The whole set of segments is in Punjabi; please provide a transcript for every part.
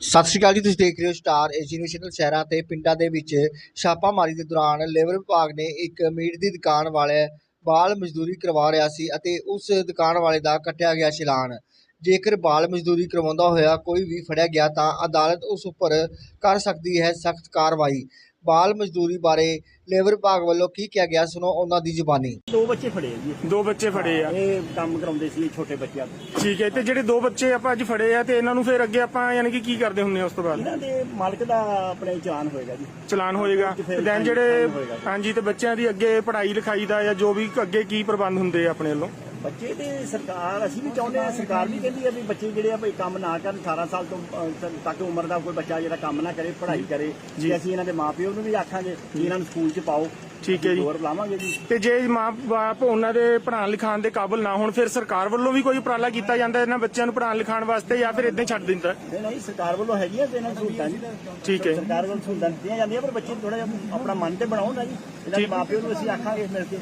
ਸਤਿ ਸ਼੍ਰੀ ਅਕਾਲ ਜੀ, ਤੁਸੀਂ ਦੇਖ ਰਹੇ ਹੋ ਸਟਾਰ ਏਜੀ ਨੈਸ਼ਨਲ ਸ਼ਹਿਰਾਂ ਤੇ ਪਿੰਡਾਂ ਦੇ ਵਿੱਚ ਛਾਪਾਮਾਰੀ ਦੇ ਦੌਰਾਨ ਲੇਬਰ ਵਿਭਾਗ ਨੇ ਇੱਕ ਮੀਟ ਦੀ ਦੁਕਾਨ ਵਾਲੇ ਬਾਲ ਮਜ਼ਦੂਰੀ ਕਰਵਾ ਰਿਹਾ ਸੀ ਅਤੇ ਉਸ ਦੁਕਾਨ ਵਾਲੇ ਦਾ ਕੱਟਿਆ ਗਿਆ ਚਲਾਨ। ਜੇਕਰ ਬਾਲ ਮਜ਼ਦੂਰੀ ਕਰਵਾਉਂਦਾ ਹੋਇਆ ਕੋਈ ਵੀ ਫੜਿਆ ਗਿਆ ਤਾਂ ਅਦਾਲਤ ਉਸ ਉੱਪਰ ਕਰ ਸਕਦੀ ਹੈ ਸਖਤ ਕਾਰਵਾਈ। ਬਾਲ ਮਜ਼ਦੂਰੀ ਬਾਰੇ ਲੇਬਰ ਵਿਭਾਗ ਵੱਲੋਂ ਕੀ ਕਿਹਾ ਗਿਆ? ਸੁਣੋ ਉਹਨਾਂ ਦੀ ਜ਼ੁਬਾਨੀ। ਦੋ ਬੱਚੇ ਫੜੇ ਆ ਜੀ। ਦੋ ਬੱਚੇ ਫੜੇ ਆ। ਇਹ ਕੰਮ ਕਰਾਉਂਦੇ ਸੀ ਛੋਟੇ ਬੱਚਿਆਂ ਤੋਂ। ਠੀਕ ਹੈ ਤੇ ਜਿਹੜੇ ਦੋ ਬੱਚੇ ਆਪਾਂ ਅੱਜ ਫੜੇ ਆ ਤੇ ਇਹਨਾਂ ਨੂੰ ਫਿਰ ਅੱਗੇ ਆਪਾਂ ਯਾਨੀ ਕਿ ਕੀ ਕਰਦੇ ਹੁੰਨੇ ਆ ਉਸ ਤੋਂ ਬਾਅਦ? ਇਹਨਾਂ ਦੇ ਮਾਲਕ ਦਾ ਆਪਣੇ ਚਲਾਨ ਹੋਏਗਾ ਜੀ। ਚਲਾਨ ਹੋਏਗਾ। ਤੇ ਦੈਨ ਜਿਹੜੇ। ਹਾਂਜੀ ਤੇ ਬੱਚਿਆਂ ਦੀ ਅੱਗੇ ਪੜ੍ਹਾਈ ਲਿਖਾਈ ਦਾ ਜਾਂ ਜੋ ਵੀ ਅੱਗੇ ਕੀ ਪ੍ਰਬੰਧ ਹੁੰਦੇ ਆ ਆਪਣੇ ਵੱਲੋਂ? ਬੱਚੇ ਤੇ ਸਰਕਾਰ ਅਸੀਂ ਵੀ ਚਾਹੁੰਦੇ ਆ ਸਰਕਾਰ ਵੀ ਕਹਿੰਦੀ ਆ ਵੀ ਬੱਚੇ ਜਿਹੜੇ ਆ ਭਈ ਕੰਮ ਨਾ ਕਰਨ 18 ਸਾਲ ਤੋਂ ਅਹ, ਤੱਕ ਉਮਰ ਦਾ ਕੋਈ ਬੱਚਾ ਜਿਹੜਾ ਕੰਮ ਨਾ ਕਰੇ ਪੜ੍ਹਾਈ ਕਰੇ ਜੀ। ਅਸੀਂ ਇਹਨਾਂ ਦੇ ਮਾਪਿਓ ਨੂੰ ਵੀ ਆਖਾਂਗੇ ਕਿ ਇਹਨਾਂ ਨੂੰ ਸਕੂਲ 'ਚ ਪਾਓ ਠੀਕ ਹੈ ਜੀ। ਹੋਰ ਲਾਵਾਂਗੇ ਜੀ। ਤੇ ਜੇ ਮਾਪੇ ਉਹਨਾਂ ਦੇ ਪੜ੍ਹਾਉਣ ਲਿਖਾਉਣ ਦੇ ਕਾਬਿਲ ਨਾ ਹੋਣ ਫਿਰ ਸਰਕਾਰ ਵੱਲੋਂ ਵੀ ਕੋਈ ਉਪਰਾਲਾ ਕੀਤਾ ਜਾਂਦਾ ਇਹਨਾਂ ਬੱਚਿਆਂ ਨੂੰ ਪੜ੍ਹਾਉਣ ਲਿਖਾਉਣ ਵਾਸਤੇ ਜਾਂ ਫਿਰ ਇਦਾਂ ਹੀ ਛੱਡ ਦਿੰਦਾ? ਨਹੀਂ ਨਹੀਂ ਸਰਕਾਰ ਵੱਲੋਂ ਹੈਗੀਆਂ ਤੇ ਇਹਨਾਂ ਨੂੰ ਸਹੂਲਤਾਂ ਜੀ। ਠੀਕ ਹੈ ਸਰਕਾਰ ਵੱਲੋਂ ਸਹੂਲਤਾਂ ਦਿੱਤੀਆਂ ਜਾਂਦੀਆਂ ਪਰ ਬੱਚੇ ਥੋੜਾ ਜਿਹਾ ਆਪਣਾ ਮਨ ਤੇ ਬਣਾਉਣ ਜੀ। ਇਹਨਾਂ ਦੇ ਮਾਪਿਆਂ ਨੂੰ ਅਸੀਂ ਆਖਾਂਗੇ ਮਿਲ ਕੇ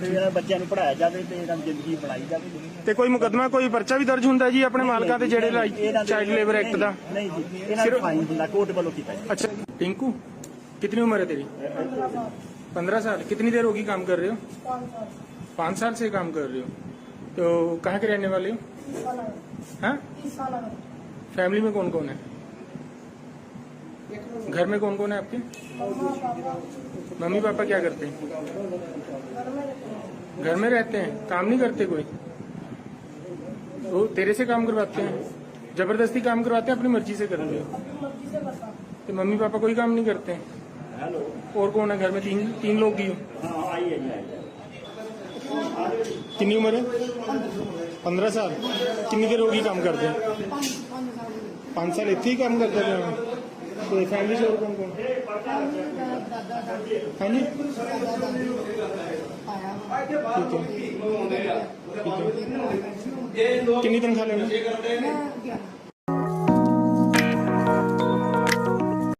ਤੇ ਇਹਨਾਂ ਬੱਚਿਆਂ ਨੂੰ ਪੜ੍ਹਾਇਆ ਜਾਵੇ ਤੇ ਇਹਨਾਂ ਦੀ ਜ਼ਿੰਦਗੀ ਬਣਾਈ ਜਾਵੇ। ਤੇ ਕੋਈ ਮੁਕਦਮਾ ਕੋਈ ਪਰਚਾ ਵੀ ਦਰਜ ਹੁੰਦਾ ਜੀ ਆਪਣੇ ਮਾਲਕਾਂ ਦੇ ਜਿਹੜੇ ਚਾਈਲਡ ਲੇਬਰ ਐਕਟ ਦਾ ਨਹੀਂ ਜੀ ਇਹਨਾਂ ਨੂੰ ਫਾਈਨ ਹੁੰਦਾ ਕੋਰਟ ਵੱਲੋਂ ਕੀਤਾ ਅੱਛਾ ਟਿੰਕੂ ਕਿੰਨੀ ਉਮਰ ਹੈ ਤੇਰੀ? पंद्रह साल कितनी देर होगी काम कर रहे हो? पाँच साल। से काम कर रहे हो। तो कहाँ के रहने वाले हो? हाँ? फैमिली में कौन कौन है? घर में कौन कौन है आपके? Mummy papa. क्या करते हैं? घर में रहते हैं। काम नहीं करते कोई? वो तेरे से काम करवाते हैं? ज़बरदस्ती काम करवाते हैं अपनी मर्ज़ी से कर रहे हो? तो मम्मी पापा कोई काम नहीं करते? हैं हेलो और कौन है घर में? तीन तीन लोग की कितनी उम्र है? पंद्रह साल। कितनी देर होगी काम करते? हैं पाँच साल इतनी काम करते हैं। तो फैमिली से और कौन कौन? है जी। ठीक है। ठीक है। कितनी तनख्वाह लेना?